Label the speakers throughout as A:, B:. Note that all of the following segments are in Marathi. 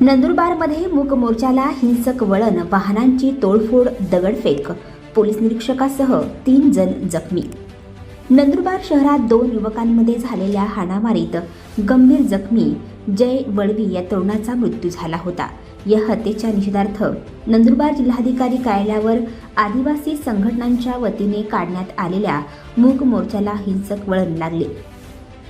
A: नंदुरबारमध्ये मूक मोर्चाला हिंसक वळण वाहनांची तोडफोड दगडफेक पोलीस निरीक्षकासह तीन जण जखमी. नंदुरबार शहरात दोन युवकांमध्ये झालेल्या हाणामारीत गंभीर जखमी जय वळवी या तरुणाचा मृत्यू झाला होता. या हत्येच्या निषेधार्थ नंदुरबार जिल्हाधिकारी कार्यालयावर आदिवासी संघटनांच्या वतीने काढण्यात आलेल्या मूक मोर्चाला हिंसक वळण लागले.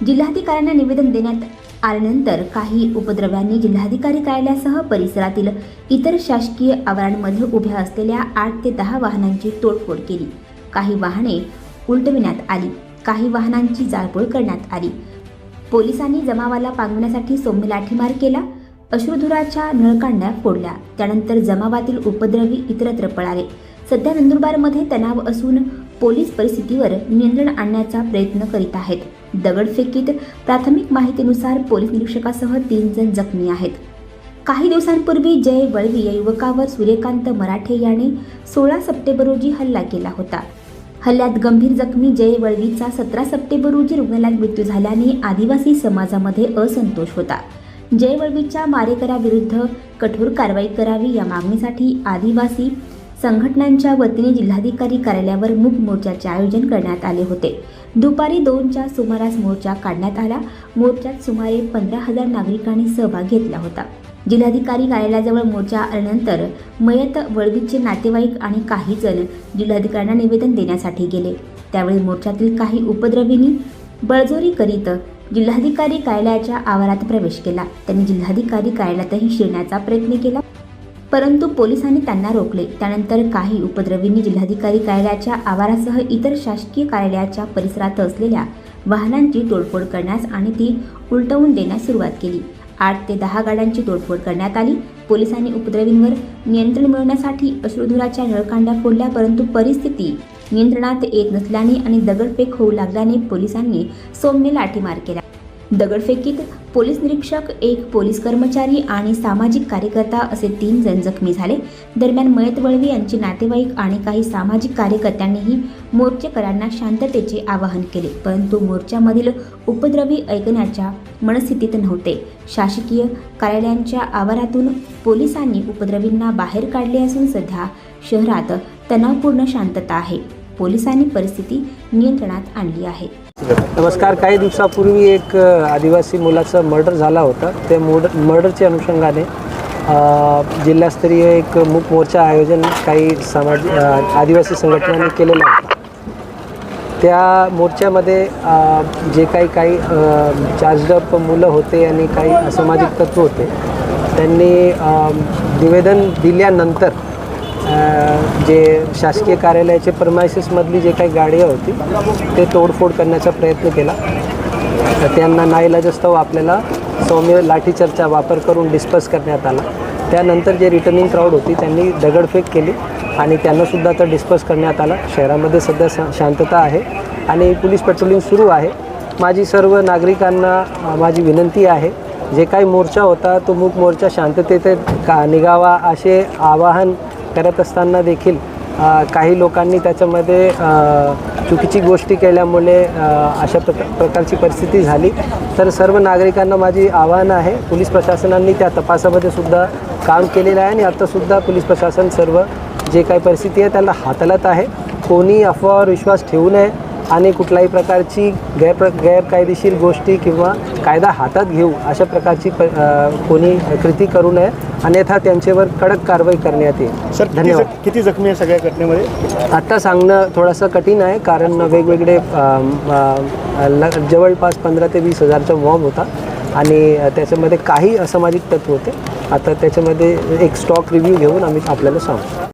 A: जिल्हाधिकाऱ्यांना निवेदन देण्यात आल्यानंतर काही उपद्रव्यांनी जिल्हाधिकारी कार्यालयासह परिसरातील इतर शासकीय आवारांमध्ये उभ्या असलेल्या आठ ते दहा वाहनांची तोडफोड केली. काही वाहने उलटविण्यात आली. काही वाहनांची जाळपोळ करण्यात आली. पोलिसांनी जमावाला पांगवण्यासाठी सौम्य लाठीमार केला. अश्रुधुराच्या नळकांड्या फोडल्या. त्यानंतर जमावातील उपद्रवी इतरत्र पळाले. सध्या नंदुरबारमध्ये तणाव असून पोलीस परिस्थितीवर नियंत्रण आणण्याचा प्रयत्न करीत आहेत. दगडफेकीत प्राथमिक माहितीनुसार पोलीस निरीक्षकासह तीन जण जखमी आहेत. काही दिवसांपूर्वी जय वळवी या युवकावर सूर्यकांत मराठे याने सोळा सप्टेंबर रोजी हल्ला केला होता. हल्ल्यात गंभीर जखमी जय वळवीचा सतरा सप्टेंबर रोजी रुग्णालयात मृत्यू झाल्याने आदिवासी समाजामध्ये असंतोष होता. जय वळवीच्या मारेकराविरुद्ध कठोर कारवाई करावी या मागणीसाठी आदिवासी संघटनांच्या वतीने जिल्हाधिकारी कार्यालयावर मूक मोर्चाचे आयोजन करण्यात आले होते. दुपारी दोनच्या सुमारास मोर्चा काढण्यात आला. मोर्चात सुमारे पंधरा हजार नागरिकांनी सहभाग घेतला होता. जिल्हाधिकारी कार्यालयाजवळ मोर्चा आल्यानंतर मयत वळवीचे नातेवाईक आणि काही जण जिल्हाधिकाऱ्यांना निवेदन देण्यासाठी गेले. त्यावेळी मोर्चातील काही उपद्रवींनी बळजोरी करीत जिल्हाधिकारी कार्यालयाच्या आवारात प्रवेश केला. त्यांनी जिल्हाधिकारी कार्यालयातही शिरण्याचा प्रयत्न केला. परंतु पोलिसांनी त्यांना रोखले. त्यानंतर काही उपद्रवींनी जिल्हाधिकारी कार्यालयाच्या आवारासह इतर शासकीय कार्यालयाच्या परिसरात असलेल्या वाहनांची तोडफोड करण्यास आणि ती उलटवून देण्यास सुरुवात केली. आठ ते दहा गाड्यांची तोडफोड करण्यात आली. पोलिसांनी उपद्रवींवर नियंत्रण मिळवण्यासाठी अश्रुधुराच्या नळकांड्या फोडल्या परंतु परिस्थिती नियंत्रणात येत नसल्याने आणि दगडफेक होऊ लागल्याने पोलिसांनी सौम्य लाठीमार केला. दगडफेकीत पोलीस निरीक्षक एक पोलीस कर्मचारी आणि सामाजिक कार्यकर्ता असे तीन जण जखमी झाले. दरम्यान मयत वळवी यांचे नातेवाईक आणि काही सामाजिक कार्यकर्त्यांनीही मोर्चेकरांना शांततेचे आवाहन केले परंतु मोर्चामधील उपद्रवी ऐकण्याच्या मनस्थितीत नव्हते. शासकीय कार्यालयांच्या आवारातून पोलिसांनी उपद्रवींना बाहेर काढले असून सध्या शहरात तणावपूर्ण शांतता आहे. पोलिसांनी परिस्थिती नियंत्रणात आणली आहे.
B: नमस्कार. काही दिवसापूर्वी एक आदिवासी मुलाचा मर्डर झाला होता. त्या मोड मर्डरच्या अनुषंगाने जिल्हास्तरीय एक मूक मोर्चा आयोजन काही समाज आदिवासी संघटनांनी केलेलं होतं त्या मोर्चामध्ये जे काही काही चार्जडअप मुलं होते आणि काही असामाजिक तत्व होते त्यांनी निवेदन दिल्यानंतर जे शासकीय कार्यालयाचे परमायसेसमधली जे काही गाडी होती ते तोडफोड करण्याचा प्रयत्न केला. तर त्यांना नाईलाजस्तव आपल्याला सौम्य लाठीचार्जचा वापर करून डिस्पस करण्यात आला. त्यानंतर जे रिटर्निंग क्राऊड होती त्यांनी दगडफेक केली आणि त्यांनासुद्धा तर डिस्पस करण्यात आला. शहरामध्ये सध्या शांतता आहे आणि पोलीस पेट्रोलिंग सुरू आहे. माझी सर्व नागरिकांना माझी विनंती आहे जे काही मोर्चा होता तो मूक मोर्चा शांततेत का निघावा असे आवाहन करत असताना देखील काही लोकांनी त्याच्यामध्ये चुकीची गोष्टी केल्यामुळे अशा प्रका प्रकारची परिस्थिती झाली. तर सर्व नागरिकांना माझी आव्हान आहे पोलीस प्रशासनांनी त्या तपासामध्ये सुद्धा काम केलेलं आहे आणि आत्तासुद्धा पोलीस प्रशासन सर्व जे काही परिस्थिती आहे त्याला हाताळत आहे. कोणी अफवावर विश्वास ठेवू नये आणि कुठल्याही प्रकारची गैर गैरकायदेशीर गोष्टी किंवा कायदा हातात घेऊ अशा प्रकारची प कोणी कृती करू नये. अन्यथा त्यांच्यावर कडक कारवाई करण्यात येईल.
C: सर किती
B: धन्यवाद.
C: जख- किती जखमी आहे सगळ्या घटनेमध्ये?
B: आत्ता सांगणं थोडंसं कठीण आहे कारण वेगवेगळे अम, अ, ल जवळपास पंधरा ते वीस हजारचा मॉब होता. आणि त्याच्यामध्ये काही असामाजिक तत्व होते. आता त्याच्यामध्ये एक स्टॉक रिव्ह्यू घेऊन आम्ही आपल्याला सांगू.